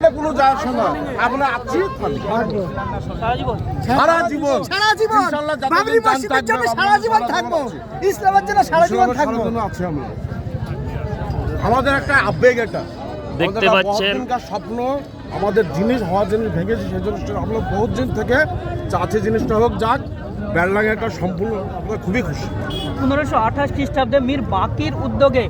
এটা কোনো যায় আসে আমরা আছি সারা জীবন। সারা জীবন। সারা জীবন। ইনশাআল্লাহ যতদিন বাবরি মসজিদের জন্য সারা জীবন থাকব। ইসলামের জন্য সারা জীবন থাকব। আছি আমরা। আমাদের একটা আবেগ এটা দেখতে একটা পাচ্ছেন। স্বপ্ন আমাদের জিনিস হওয়া জিনিস ভেঙেছে সেই জিনিসটা আমরা বহুত দিন থেকে চাচ্ছি জিনিসটা হোক যাক ব্যারলাং একটা সম্পূর্ণ আমরা খুবই খুশি। পনেরোশো আঠাশ খ্রিস্টাব্দে মীর বাকির উদ্যোগে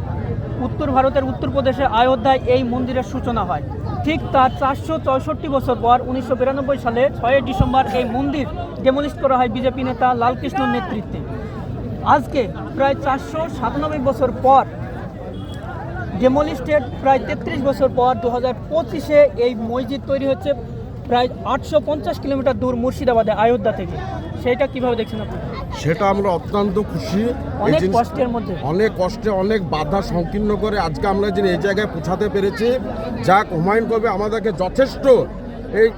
উত্তর ভারতের উত্তরপ্রদেশে অযোধ্যায় এই মন্দিরের সূচনা হয়। ঠিক তার চারশো চৌষট্টি বছর পর উনিশশো বিরানব্বই সালে ছয়ই ডিসেম্বর এই মন্দির ডেমোলিশ করা হয় বিজেপি নেতা লালকৃষ্ণর নেতৃত্বে। আজকে প্রায় চারশো সাতানব্বই বছর পর ডেমোলিস্টেড প্রায় তেত্রিশ বছর পর দু হাজার পঁচিশে এই মসজিদ তৈরি হচ্ছে প্রায় আটশো পঞ্চাশ কিলোমিটার দূর মুর্শিদাবাদে অযোধ্যা থেকে। সেইটা কীভাবে দেখছেন আপনি? সেটা আমরা অত্যন্ত খুশি। অনেক কষ্টের মধ্যে। অনেক কষ্টে অনেক বাধা সংকীর্ণ করে আজকে আমরা যে এই জায়গায় পৌঁছাতে পেরেছি যাক হুমায়ুন কবি আমাদেরকে যথেষ্ট। এই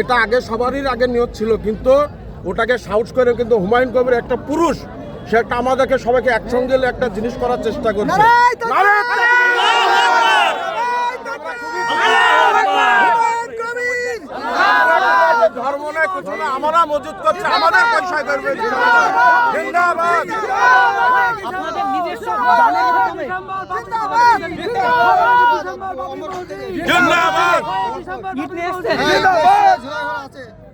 এটা আগে সবারই আগে নিয়ত ছিল কিন্তু ওটাকে সাউট করে কিন্তু হুমায়ুন কবির একটা পুরুষ সে একটা আমাদেরকে সবাইকে একসঙ্গে একটা জিনিস করার চেষ্টা করছে। আমরা মজুদ করছি আমাদের পয়সায় করবে জিন্দাবাদ! আপনাদের নিজস্ব দানের মাধ্যমে। জিন্দাবাদ! ইট নিয়ে জিন্দাবাদ!